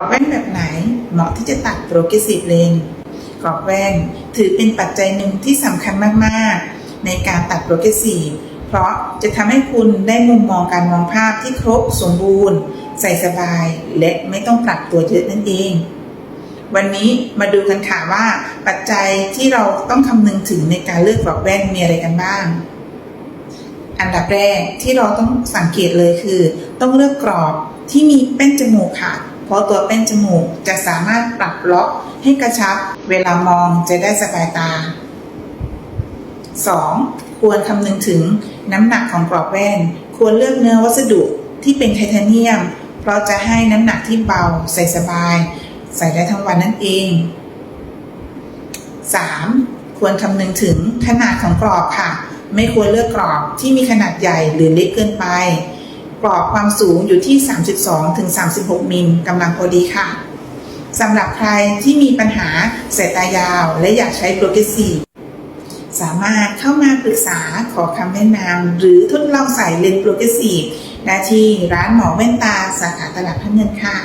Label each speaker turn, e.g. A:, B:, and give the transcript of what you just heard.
A: กรอบแว่นแบบไหนเหมาะที่จะตัดโปรเกรสซีฟเลนกรอบแว่นถือเป็นปัจจัยหนึ่งที่สำคัญมาก ๆ ในการตัดโปรเกรสซีฟเพราะจะทำให้คุณได้มุมมองการมองภาพที่ครบสมบูรณ์ ใส่สบาย และไม่ต้องปรับตัวเยอะนั่นเอง วันนี้มาดูกันค่ะว่า ปัจจัยที่เราต้องคำนึงถึงในการเลือกกรอบแว่นมีอะไรกันบ้าง อันดับแรกที่เราต้องสังเกตเลยคือ ต้องเลือกกรอบที่มีแป้นจมูกค่ะ เพราะตัวแป้นจมูกจะสามารถปรับล็อกให้กระชับ เวลามองจะได้สบายตา 2. ควรคำนึงถึงน้ำหนักของกรอบแว่น ควรเลือกเนื้อวัสดุที่เป็นไทเทเนียม เพราะจะให้น้ำหนักที่เบาใส่สบาย ใส่ได้ทั้งวันนั่นเอง 3. ควรคำนึงถึงขนาดของกรอบค่ะ ไม่ควรเลือกกรอบที่มีขนาดใหญ่หรือเล็กเกินไป รอบความสูงอยู่ที่ 32ถึง36 มิลกำลังพอดีค่ะสำหรับใครที่มีปัญหาสายตายาว และอยากใช้โปรเกรสซีฟสามารถเข้ามาปรึกษาขอคำแนะนำหรือทดลองใส่เลนส์โปรเกรสซีฟได้ที่ร้านหมอแว่นตาสาขาตลาดพันเงินค่ะ